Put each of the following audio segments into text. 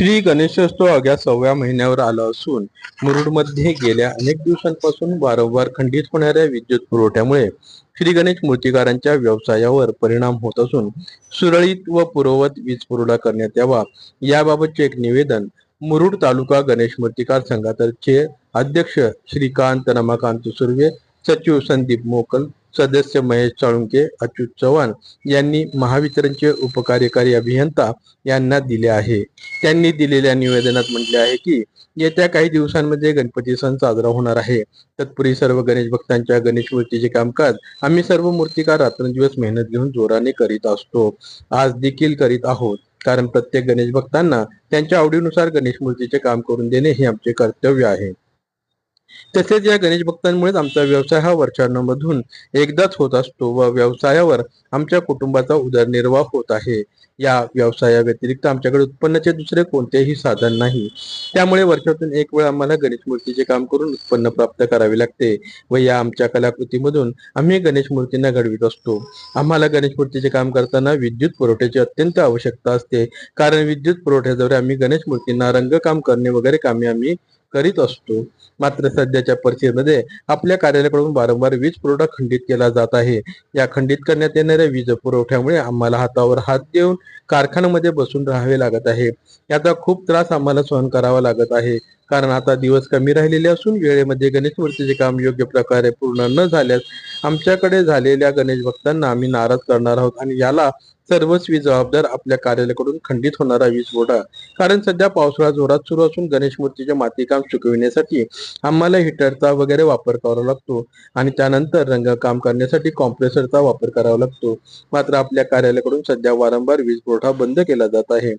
श्री गणेशोत्सव अवघ्या सव्या महिन्यावर आला असून मुरुडमध्ये गेल्या अनेक दिवसांपासून वारंवार खंडित होणाऱ्या विद्युत पुरवठ्यामुळे श्री गणेश मूर्तिकारांच्या व्यवसायावर परिणाम होत असून सुरळीत व पूर्ववत वीज पुरवठा करण्यात यावा याबाबतचे एक निवेदन मुरुड तालुका गणेश मूर्तिकार संघातर्फे अध्यक्ष श्रीकांत रमाकांत सुर्वे सचिव संदीप मोकल सदस्य महेश साळुंके अच्युत चव्हाण यांनी महावितरणचे उपकार्यकारी अभियंता यांना दिले आहे. त्यांनी दिलेल्या निवेदनात म्हटले आहे की येत्या काही दिवसांमध्ये गणपती सण साजरा होणार आहे. तत्पूर्वी सर्व गणेश भक्तांच्या गणेश मूर्तीचे कामकाज आम्ही सर्व मूर्तिकार रात्रंदिवस मेहनत घेऊन जोराने करीत असतो. आज देखील करीत आहोत. कारण प्रत्येक गणेश भक्तांना त्यांच्या आवडीनुसार गणेश मूर्तीचे काम करून देणे हे आमचे कर्तव्य आहे. तसेच या गणेश भक्तांमुळेच आमचा व्यवसाय हा वर्षांमधून एकदाच होत असतो व व्यवसायावर आमच्या कुटुंबाचा उदरनिर्वाह होत आहे. या व्यवसायाव्यतिरिक्त आमच्याकडे उत्पन्नाचे दुसरे कोणतेही साधन नाही. त्यामुळे वर्षातून एक वेळ आम्हाला गणेश मूर्तीचे काम करून उत्पन्न प्राप्त करावे लागते व या आमच्या कलाकृतीमधून आम्ही गणेश मूर्तींना घडवित असतो. आम्हाला गणेश मूर्तीचे काम करताना विद्युत पुरवठ्याची अत्यंत आवश्यकता असते. कारण विद्युत पुरवठ्याद्वारे आम्ही गणेश मूर्तींना रंगकाम करणे वगैरे कामे आम्ही करीत असतो. मात्र सध्याच्या परिस्थितीमध्ये आपल्या कार्यालयाकडून वारंवार वीज पुरवठा खंडित केला जात आहे. या खंडित करण्यात येणाऱ्या वीज पुरवठ्यामुळे आम्हाला हातावर हात देऊन कारखान्यामध्ये बसून राहावे लागत आहे. याचा खूप त्रास आम्हाला सहन करावा लागत आहे. कारण आता दिवस कमी राहिलेले असून वेळेमध्ये गणेश मूर्तीचे काम योग्य प्रकारे पूर्ण न झाल्यास आमच्याकडे झालेल्या गणेश भक्तांना आम्ही नाराज करणार आहोत आणि याला सर्वच वीज जबाबदार आपल्या कार्यालयाकडून खंडित होणारा वीज बोर्डा कारण सध्या पावसाळा जोरात सुरू असून गणेश मूर्तीचे मातीकाम सुकविण्यासाठी आम्हाला हिटरचा वगैरे वापर करावा लागतो आणि त्यानंतर रंगकाम करण्यासाठी कॉम्प्रेसरचा वापर करावा लागतो. मात्र आपल्या कार्यालयाकडून सध्या वारंवार वीज पुरवठा बंद केला जात आहे.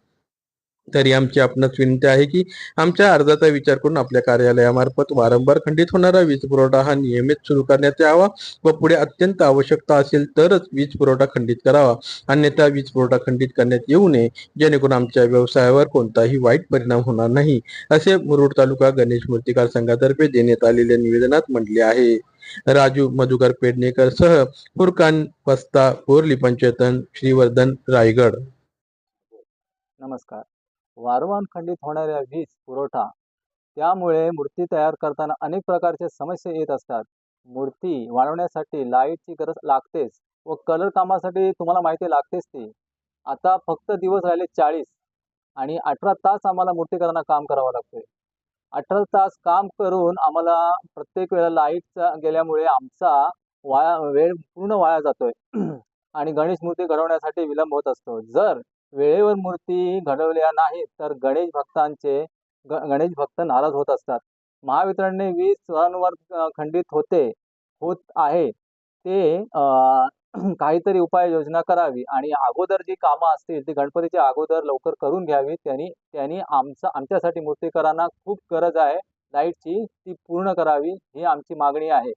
तरी आमची आपणास विनंती आहे की आमच्या अर्जाचा विचार करून आपल्या कार्यालयामार्फत वारंवार खंडित होणारा वीज पुरवठा हा नियमित सुरू करण्यात यावा व पुढे अत्यंत आवश्यकता असेल तरच वीज पुरवठा खंडित करावा. अन्यथा वीज पुरवठा खंडित करण्यात येऊ नये जेणेकरून आमच्या व्यवसायावर कोणताही वाईट परिणाम होणार नाही असे मुरुड तालुका गणेश मूर्तिकार संघातर्फे देण्यात आलेल्या निवेदनात म्हटले आहे. राजू मधुकर पेडणेकर सह फुरकान वस्ता बोरली पंचयतन श्रीवर्धन रायगड. नमस्कार. वारंवार खंडित होणाऱ्या वीज पुरवठा त्यामुळे मूर्ती तयार करताना अनेक प्रकारच्या समस्या येत असतात. मूर्ती वाढवण्यासाठी लाईटची गरज लागतेच व कलर कामासाठी तुम्हाला माहिती लागतेच ती. आता फक्त दिवस राहिले चाळीस आणि अठरा तास आम्हाला मूर्तीकरांना काम करावं लागतंय. अठरा तास काम करून आम्हाला प्रत्येक वेळेला लाईटचा गेल्यामुळे आमचा वाया वेळ पूर्ण वाया जातोय. आणि गणेश मूर्ती घडवण्यासाठी विलंब होत असतो. जर वेळेवर मूर्ती घडवल्या नाहीत तर गणेश भक्तांचे ग गणेश भक्त नाराज होत असतात. महावितरणने वीज सणांवर खंडित होते होत आहे. ते काहीतरी काहीतरी उपाययोजना करावी आणि अगोदर जी कामं असतील ती गणपतीच्या अगोदर लवकर करून घ्यावी. त्यांनी त्यांनी आमचा आमच्यासाठी मूर्तीकरांना खूप गरज आहे. लाईटची ती पूर्ण करावी ही आमची मागणी आहे.